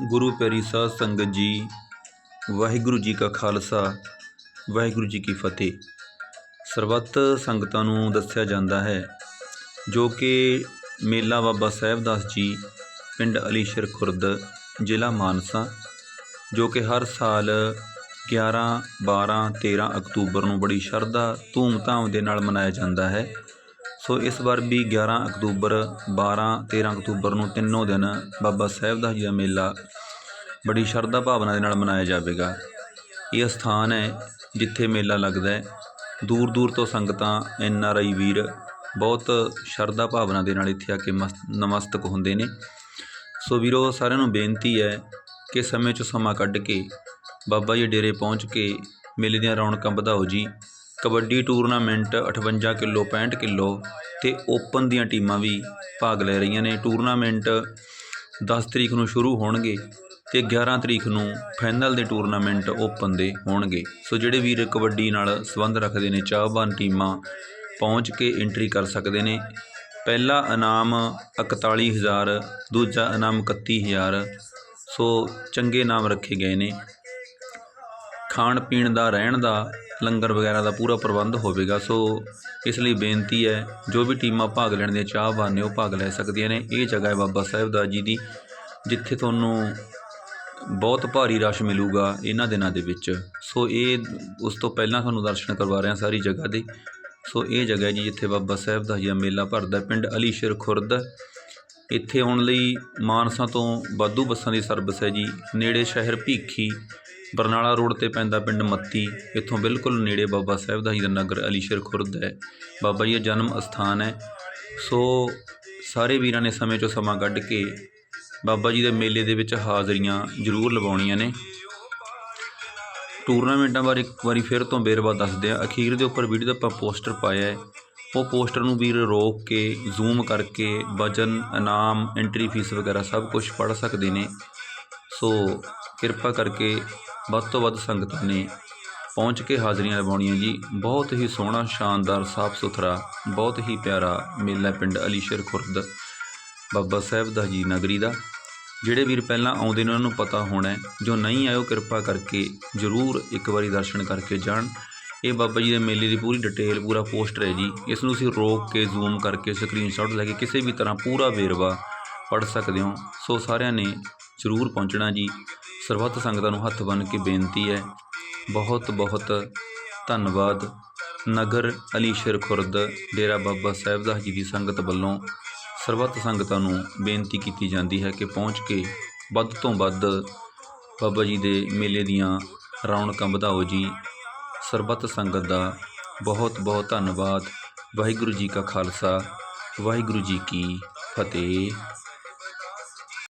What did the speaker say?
ਗੁਰੂ ਪਿਆਰੀ ਸਾਧ ਸੰਗਤ ਜੀ, ਵਾਹਿਗੁਰੂ ਜੀ ਕਾ ਖਾਲਸਾ, ਵਾਹਿਗੁਰੂ ਜੀ ਕੀ ਫਤਿਹ। ਸਰਬੱਤ ਸੰਗਤਾਂ ਨੂੰ ਦੱਸਿਆ ਜਾਂਦਾ ਹੈ, ਜੋ ਕਿ ਮੇਲਾ ਬਾਬਾ ਸਾਹਿਬ ਦਾਸ ਜੀ, ਪਿੰਡ ਅਲੀਸ਼ਰ ਖੁਰਦ, ਜ਼ਿਲ੍ਹਾ ਮਾਨਸਾ, ਜੋ ਕਿ ਹਰ ਸਾਲ 11 12 13 ਅਕਤੂਬਰ ਨੂੰ ਬੜੀ ਸ਼ਰਧਾ, ਧੂਮਧਾਮ ਦੇ ਨਾਲ ਮਨਾਇਆ ਜਾਂਦਾ ਹੈ। ਸੋ ਇਸ ਵਾਰ ਵੀ 11 ਅਕਤੂਬਰ 12 13 ਅਕਤੂਬਰ ਨੂੰ ਤਿੰਨੋਂ ਦਿਨ ਬਾਬਾ ਸਾਹਿਬ ਦਾਸ ਜੀ ਦਾ ਮੇਲਾ ਬੜੀ ਸ਼ਰਧਾ ਭਾਵਨਾ ਦੇ ਨਾਲ ਮਨਾਇਆ ਜਾਵੇਗਾ। ਇਹ ਸਥਾਨ ਹੈ ਜਿੱਥੇ ਮੇਲਾ ਲੱਗਦਾ ਹੈ। ਦੂਰ ਦੂਰ ਤੋਂ ਸੰਗਤਾਂ, ਐਨ ਆਰ ਆਈ ਵੀਰ ਬਹੁਤ ਸ਼ਰਧਾ ਭਾਵਨਾ ਦੇ ਨਾਲ ਇੱਥੇ ਆ ਕੇ ਮਸ, ਨਮਸਤਕ ਹੁੰਦੇ ਨੇ। ਸੋ ਵੀਰੋ, ਸਾਰਿਆਂ ਨੂੰ ਬੇਨਤੀ ਹੈ ਕਿ ਸਮੇਂ 'ਚ ਸਮਾਂ ਕੱਢ ਕੇ ਬਾਬਾ ਜੀ ਡੇਰੇ ਪਹੁੰਚ ਕੇ ਮੇਲੇ ਦੀਆਂ ਰੌਣਕਾਂ ਵਧਾਓ ਜੀ। ਕਬੱਡੀ ਟੂਰਨਾਮੈਂਟ 58 ਕਿਲੋ 65 ਕਿਲੋ ਅਤੇ ਓਪਨ ਦੀਆਂ ਟੀਮਾਂ ਵੀ ਭਾਗ ਲੈ ਰਹੀਆਂ ਨੇ। ਟੂਰਨਾਮੈਂਟ ਦਸ ਤਰੀਕ ਨੂੰ ਸ਼ੁਰੂ ਹੋਣਗੇ ਅਤੇ 11 ਤਰੀਕ ਨੂੰ ਫਾਈਨਲ ਦੇ ਟੂਰਨਾਮੈਂਟ ਓਪਨ ਦੇ ਹੋਣਗੇ। ਸੋ ਜਿਹੜੇ ਵੀਰ ਕਬੱਡੀ ਨਾਲ ਸੰਬੰਧ ਰੱਖਦੇ ਨੇ, ਚਾਹਵਾਨ ਟੀਮਾਂ ਪਹੁੰਚ ਕੇ ਐਂਟਰੀ ਕਰ ਸਕਦੇ ਨੇ। ਪਹਿਲਾ ਇਨਾਮ 41000 ਦੂਜਾ ਇਨਾਮ 31000 ਸੋ ਚੰਗੇ ਇਨਾਮ ਰੱਖੇ ਗਏ ਨੇ। ਖਾਣ ਪੀਣ ਦਾ, ਰਹਿਣ ਦਾ, ਲੰਗਰ ਵਗੈਰਾ ਦਾ ਪੂਰਾ ਪ੍ਰਬੰਧ ਹੋਵੇਗਾ। ਸੋ ਇਸ ਲਈ ਬੇਨਤੀ ਹੈ, ਜੋ ਵੀ ਟੀਮਾਂ ਭਾਗ ਲੈਣ ਦੀਆਂ ਚਾਹਵਾਨ ਨੇ, ਉਹ ਭਾਗ ਲੈ ਸਕਦੀਆਂ ਨੇ। ਇਹ ਜਗ੍ਹਾ ਹੈ ਬਾਬਾ ਸਾਹਿਬ ਦਾ ਜੀ ਦੀ, ਜਿੱਥੇ ਤੁਹਾਨੂੰ ਬਹੁਤ ਭਾਰੀ ਰਸ਼ ਮਿਲੂਗਾ ਇਹਨਾਂ ਦਿਨਾਂ ਦੇ ਵਿੱਚ। ਸੋ ਇਹ, ਉਸ ਤੋਂ ਪਹਿਲਾਂ ਤੁਹਾਨੂੰ ਦਰਸ਼ਨ ਕਰਵਾ ਰਹੇ ਹਾਂ ਸਾਰੀ ਜਗ੍ਹਾ ਦੇ। ਸੋ ਇਹ ਜਗ੍ਹਾ ਹੈ ਜੀ, ਜਿੱਥੇ ਬਾਬਾ ਸਾਹਿਬ ਦਾ ਜੀ ਮੇਲਾ ਭਰਦਾ ਪਿੰਡ ਅਲੀਸ਼ਰ ਖੁਰਦ। ਇੱਥੇ ਆਉਣ ਲਈ ਮਾਨਸਾ ਤੋਂ ਵਾਧੂ ਬੱਸਾਂ ਦੀ ਸਰਵਿਸ ਹੈ ਜੀ। ਨੇੜੇ ਸ਼ਹਿਰ ਭੀਖੀ ਬਰਨਾਲਾ ਰੋਡ ਤੇ ਪੈਂਦਾ ਪਿੰਡ ਮੱਤੀ। ਇੱਥੋਂ ਬਿਲਕੁਲ ਨੇੜੇ ਬਾਬਾ ਸਾਹਿਬ ਦਾ ਜੀ ਦਾ ਨਗਰ ਅਲੀਸ਼ਰ ਖੁਰਦ ਹੈ। ਬਾਬਾ ਜੀ ਦਾ ਜਨਮ ਅਸਥਾਨ ਹੈ। ਸੋ ਸਾਰੇ ਵੀਰਾਂ ਨੇ ਸਮੇਂ ਚੋਂ ਸਮਾਂ ਕੱਢ ਕੇ ਬਾਬਾ ਜੀ ਦੇ ਮੇਲੇ ਦੇ ਵਿੱਚ ਹਾਜ਼ਰੀਆਂ ਜ਼ਰੂਰ ਲਵਾਉਣੀਆਂ ਨੇ। ਟੂਰਨਾਮੈਂਟਾਂ ਬਾਰੇ ਇੱਕ ਵਾਰੀ ਫਿਰ ਤੋਂ ਬੇਰਵਾ ਦੱਸਦੇ ਆ ਅਖੀਰ ਦੇ ਉੱਪਰ ਵੀਡੀਓ ਦਾ ਆਪਾਂ ਪੋਸਟਰ ਪਾਇਆ ਹੈ। ਉਹ ਪੋਸਟਰ ਨੂੰ ਵੀਰ ਰੋਕ ਕੇ, ਜ਼ੂਮ ਕਰਕੇ, ਵਜਨ, ਇਨਾਮ ਐਂਟਰੀ ਫੀਸ ਵਗੈਰਾ ਸਭ ਕੁਝ ਪੜ੍ਹ ਸਕਦੇ ਨੇ। ਸੋ ਕਿਰਪਾ ਕਰਕੇ ਵੱਧ ਤੋਂ ਵੱਧ ਸੰਗਤਾਂ ਨੇ ਪਹੁੰਚ ਕੇ ਹਾਜ਼ਰੀਆਂ ਲਵਾਉਣੀਆਂ ਜੀ। ਬਹੁਤ ਹੀ ਸੋਹਣਾ, ਸ਼ਾਨਦਾਰ ਸਾਫ਼ ਸੁਥਰਾ ਬਹੁਤ ਹੀ ਪਿਆਰਾ ਮੇਲਾ ਪਿੰਡ ਅਲੀਸ਼ਰ ਖੁਰਦ ਬਾਬਾ ਸਾਹਿਬ ਦਾ ਜੀ ਨਗਰੀ ਦਾ। ਜਿਹੜੇ ਵੀਰ ਪਹਿਲਾਂ ਆਉਂਦੇ ਨੇ, ਉਹਨਾਂ ਨੂੰ ਪਤਾ ਹੋਣਾ ਜੋ ਨਹੀਂ ਆਇਓ, ਕਿਰਪਾ ਕਰਕੇ ਜ਼ਰੂਰ ਇੱਕ ਵਾਰੀ ਦਰਸ਼ਨ ਕਰਕੇ ਜਾਣ। ਇਹ ਬਾਬਾ ਜੀ ਦੇ ਮੇਲੇ ਦੀ ਪੂਰੀ ਡਿਟੇਲ, ਪੂਰਾ ਪੋਸਟਰ ਹੈ ਜੀ। ਇਸ ਨੂੰ ਤੁਸੀਂ ਰੋਕ ਕੇ, ਜ਼ੂਮ ਕਰਕੇ, ਸਕਰੀਨਸ਼ਾਟ ਲੈ ਕੇ ਕਿਸੇ ਵੀ ਤਰ੍ਹਾਂ ਪੂਰਾ ਵੇਰਵਾ ਪੜ੍ਹ ਸਕਦੇ ਹੋ। ਸੋ ਸਾਰਿਆਂ ਨੇ ਜ਼ਰੂਰ ਪਹੁੰਚਣਾ ਜੀ। ਸਰਬੱਤ ਸੰਗਤਾਂ ਨੂੰ ਹੱਥ ਬੰਨ੍ਹ ਕੇ ਬੇਨਤੀ ਹੈ, ਬਹੁਤ ਬਹੁਤ ਧੰਨਵਾਦ। ਨਗਰ ਅਲੀਸ਼ਰ ਖੁਰਦ, ਡੇਰਾ ਬਾਬਾ ਸਾਹਿਬ ਦਾਸ ਜੀ ਦੀ ਸੰਗਤ ਵੱਲੋਂ ਸਰਬੱਤ ਸੰਗਤਾਂ ਨੂੰ ਬੇਨਤੀ ਕੀਤੀ ਜਾਂਦੀ ਹੈ ਕਿ ਪਹੁੰਚ ਕੇ ਵੱਧ ਤੋਂ ਵੱਧ ਬਾਬਾ ਜੀ ਦੇ ਮੇਲੇ ਦੀਆਂ ਰੌਣਕਾਂ ਵਧਾਓ ਜੀ। ਸਰਬੱਤ ਸੰਗਤ ਦਾ ਬਹੁਤ ਬਹੁਤ ਧੰਨਵਾਦ। ਵਾਹਿਗੁਰੂ ਜੀ ਕਾ ਖਾਲਸਾ, ਵਾਹਿਗੁਰੂ ਜੀ ਕੀ ਫਤਿਹ।